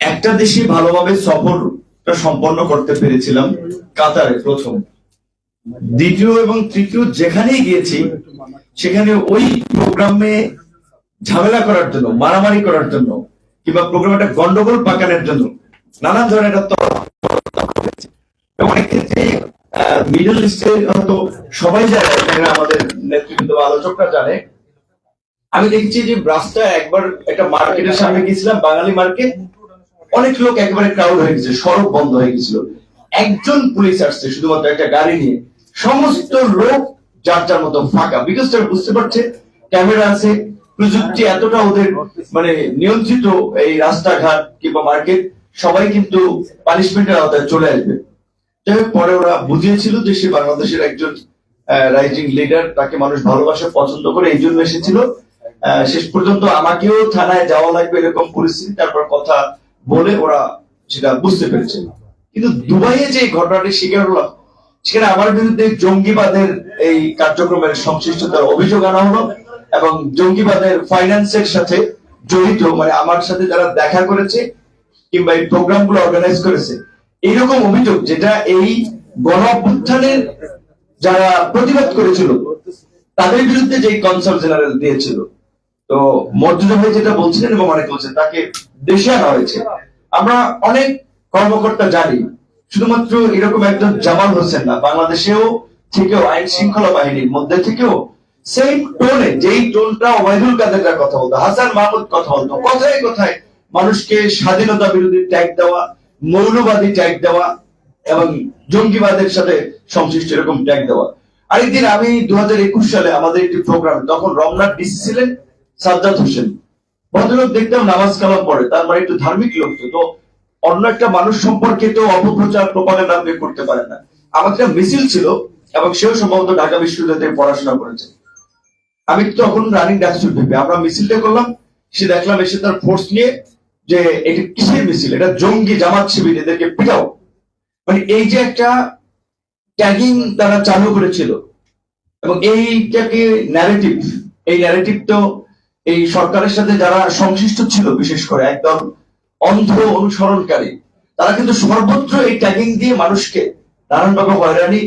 একটা দেশে ভালোভাবে সফরটা সম্পন্ন করতে পেরেছিলাম, কাতারে প্রথম। দ্বিতীয় এবং তৃতীয় যেখানেই গিয়েছি, সেখানে ওই প্রোগ্রামে ঝামেলা করার জন্য, মারামারি করার জন্য, কিংবা প্রোগ্রামে একটা গন্ডগোল পাকানোর জন্য নানান ধরনের অনেক ক্ষেত্রে মিডল ইস্টে হয়তো সবাই জানে আমাদের নেতৃবৃন্দ বা আলোচকরা জানে আমি দেখেছি যে রাস্তা একবার একটা মার্কেটের সামনে গেছিলাম বাঙালি মার্কেট। অনেক লোক একেবারে ক্রাউড হয়ে গেছে সড়ক বন্ধ হয়ে গেছিল। একজন পুলিশ আসছে, শুধুমাত্র একটা গাড়ি নিয়ে। সমস্ত লোক যার যার মতো ফাঁকা। বিকজ তারা বুঝতে পারছে ক্যামেরা আছে, প্রযুক্তি এতটা ওদের মানে নিয়ন্ত্রিত এই রাস্তাঘাট কিংবা মার্কেট, সবাই কিন্তু পানিশমেন্টের আওতায় চলে আসবে। যাই হোক, পরে ওরা বুঝিয়েছিল যে সে বাংলাদেশের একজন রাইজিং লিডার তাকে মানুষ ভালোবাসা, পছন্দ করে, এই জন্য এসেছিল। শেষ পর্যন্ত আমাকেও থানায় যাওয়া লাগবে এরকম পরিস্থিতি, তারপর কথা বলে ওরা সেটা বুঝতে পেরেছে। কিন্তু দুবাইয়ে যে ঘটনাটি শিকার হলাম সেখানে আমার বিরুদ্ধে জঙ্গিবাদের এই কার্যক্রমের সংশ্লিষ্টতার অভিযোগ আনা হলো এবং জঙ্গিবাদের ফাইন্যান্সের সাথে জড়িত মানে আমার সাথে যারা দেখা করেছে কিংবা এই প্রোগ্রামগুলো অর্গানাইজ করেছে, এইরকম অভিযোগ যেটা এই গণ যারা প্রতিবাদ করেছিল, তাদের বিরুদ্ধে যে কনসাল জেনারেল দিয়েছিল। তো মর্যাদা ভাই যেটা বলছিলেন এবং অনেক বলছেন, তাকে দেশে আনা হয়েছে। আমরা অনেক কর্মকর্তা জানি, শুধুমাত্র এরকম একজন জামাল হোসেন না, বাংলাদেশেও থেকেও আইন শৃঙ্খলা বাহিনীর মধ্যে থেকেও সেম টোনে যেই টোনটা ওবায়দুল কাদেররা কথা বলতো, হাসান মাহমুদ কথা বলতো, কথায় কথায় মানুষকে স্বাধীনতা বিরোধী ট্যাগ দেওয়া, মৌলবাদী ট্যাগ দেওয়া এবং জঙ্গিবাদের সাথে সংশ্লিষ্ট এরকম ট্যাগ দেওয়া। আরেকদিন আমি দু হাজার একুশ সালে আমাদের একটি প্রোগ্রাম তখন রমনার ডিসি ছিলেন সাজ্জাদ হোসেন। ভদ্রলোক দেখতাম নামাজ কালাম পড়ে, তার মানে একটু ধার্মিক লোক তো। অন্য একটা মানুষ সম্পর্কে তো অপপ্রচার, প্রপাগান্ডা আপনি করতে পারেন না। আমার একটা মিছিল ছিল এবং সেও সম্ভবত ঢাকা বিশ্ববিদ্যালয় পড়াশোনা করেছে। আমি তখন রানিং ডাকসুর ভেবে আমরা মিছিলটা করলাম, সে দেখলাম এসে তার ফোর্স নিয়ে যে এটা কিসের মিছিল? এটা জঙ্গি জামাত শিবির, এদেরকে পিটাও। মানে এই যে একটা ট্যাগিং তারা চালু করেছিল, এবং এইটাকে ন্যারেটিভ এই ন্যারেটিভ তো এই সরকারের সাথে যারা সংশ্লিষ্ট ছিল, বিশেষ করে একদম অন্ধ অনুসরণকারী, তারা কিন্তু সর্বত্র এই ট্যাগিং দিয়ে মানুষকে নানানভাবে হয়রানি,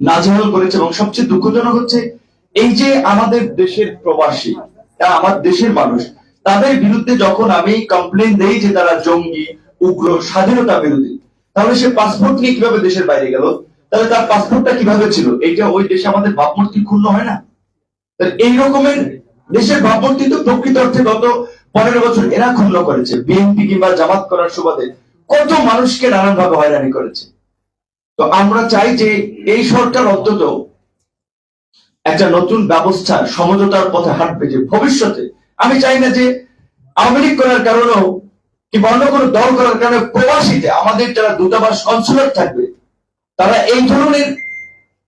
নাজেহাল করেছে এবং সবচেয়ে দুঃখজনক হচ্ছে এই যে আমাদের দেশের প্রবাসী আমার দেশের মানুষ, তাদের বিরুদ্ধে যখন আমি কমপ্লেন দেই যে তারা জঙ্গি, উগ্র, স্বাধীনতা বিরোধী, তাহলে সে পাসপোর্ট নিয়ে কীভাবে দেশের বাইরে গেল? তাহলে তার পাসপোর্টটা কীভাবে ছিল? এইটা ওই দেশে আমাদের ভাবমূর্তি ক্ষুণ্ণ হয় না? এই রকমের দেশের ভাবমূর্তি তো প্রকৃত অর্থে গত পনেরো বছর এরা ক্ষুণ্ণ করেছে। বিএনপি কিংবা জামাত করার সুবাদে কত মানুষকে নানান ভাবে হয়রানি করেছে। তো আমরা চাই যে এই সরকার অন্তত একটা নতুন ব্যবস্থা সমঝোতার পথে হাঁটবে যে ভবিষ্যতে। আমি চাই না যে আওয়ামী লীগ করার কারণেও কিংবা অন্য কোনো দল করার কারণে প্রবাসীতে আমাদের যারা দূতাবাস কনসুলেট থাকবে, তারা এই ধরনের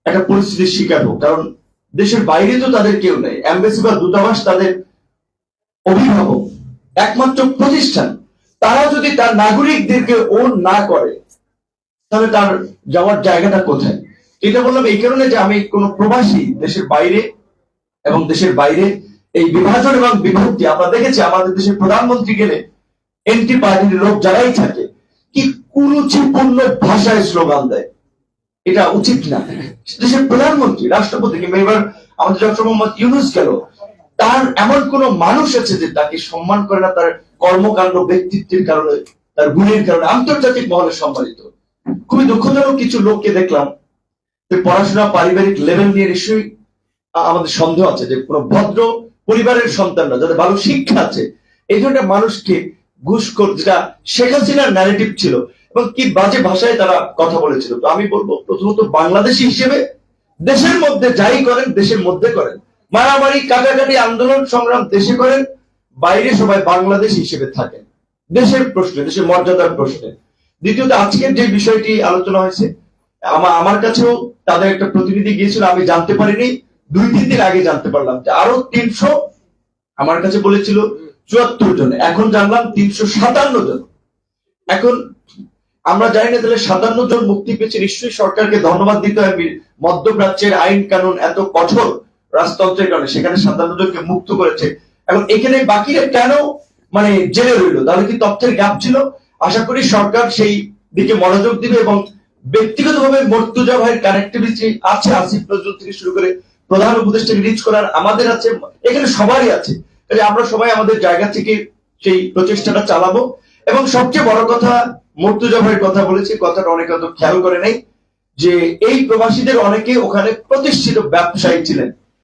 একটা পরিস্থিতির শিকার হোক। কারণ দেশের বাইরে তো তাদের কেউ নেই। এম্বাসি বা দূতাবাস তাদের অভিভাবক, একমাত্র প্রতিষ্ঠান। তারা যদি তার নাগরিকদেরকে ওন না করে, তাহলে তার যাওয়ার জায়গাটা কোথায়? এটা বললাম এই কারণে যে আমি কোন প্রবাসী দেশের বাইরে এবং দেশের বাইরে এই বিভাজন এবং বিভক্তি, আমরা দেখেছি আমাদের দেশের প্রধানমন্ত্রী গেলে এনটি পার্টির লোক যারাই থাকে, কি কুরুচিপূর্ণ ভাষায় স্লোগান দেয়। এটা উচিত না। দেশের প্রধানমন্ত্রী রাষ্ট্রপতি কিংবা এবার আমাদের ডক্টর মোহাম্মদ ইউনুস গেল। তার এমন কোন মানুষ আছে যে তাকে সম্মান করে না, তার কর্মকাণ্ড, ব্যক্তিত্বের কারণে, তার গুণের কারণে, আন্তর্জাতিক মহলে সম্মানিত। খুবই দুঃখজনক কিছু লোককে দেখলাম যে পড়াশোনা পারিবারিক লেভেল নিয়ে নিশ্চয়ই আমাদের সন্দেহ আছে যে কোনো ভদ্র পরিবারের সন্তানরা যাদের ভালো শিক্ষা আছে। এই ধরনের মানুষকে ঘুষখোর যেটা শেখ হাসিনার ন্যারেটিভ ছিল এবং কি বাজে ভাষায় তারা কথা বলেছিল। তো আমি বলব, প্রথমত বাংলাদেশি হিসেবে দেশের মধ্যে যাই করেন, দেশের মধ্যে করেন। মারামারি, কাটাকাটি, আন্দোলন, সংগ্রাম দেশে করেন, বাইরে সবাই বাংলাদেশ হিসেবে থাকেন। দেশের প্রশ্নে, দেশের মর্যাদার প্রশ্নে। দ্বিতীয়ত, আজকের যে বিষয়টি আলোচনা হয়েছে আমার আমার কাছেও তাদের একটা প্রতিনিধি গিয়েছিল, আমি জানতে পারিনি, দুই, তিন দিন আগে জানতে পারলাম যে আরও তিনশো, আমার কাছে বলেছিল, চুয়াত্তর জন। এখন জানলাম তিনশো সাতান্ন জন। এখন আমরা জানি না তাহলে সাতান্ন জন মুক্তি পেয়েছে। নিশ্চয়ই সরকারকে ধন্যবাদ দিতে হবে মধ্যপ্রাচ্যের আইন কানুন এত কঠোর রাজতন্ত্রের কারণে সেখানে সাতান্ন জনকে মুক্ত করেছে। এখন এখানে বাকিরা কেন মানে জেলে রইল? তাহলে কি তথ্যের গ্যাপ ছিল? আশা করি সরকার সেই দিকে মনোযোগ দিবে এবং ব্যক্তিগতভাবে মর্তুজা ভাইয়ের কানেক্টিভিটি আছে আসিফ নজরুল থেকে শুরু করে প্রধান উপদেষ্টাকে রিচ করার আমাদের আছে, এখানে সবারই আছে। কাজে আমরা সবাই আমাদের জায়গা থেকে সেই প্রচেষ্টাটা চালাবো। এবং সবচেয়ে বড় কথা মর্তুজা ভাই কথা বলেছি, কথাটা অনেকে অত খেয়াল করে নাই, যে এই প্রবাসীদের অনেকে ওখানে প্রতিষ্ঠিত ব্যবসায়ী ছিলেন।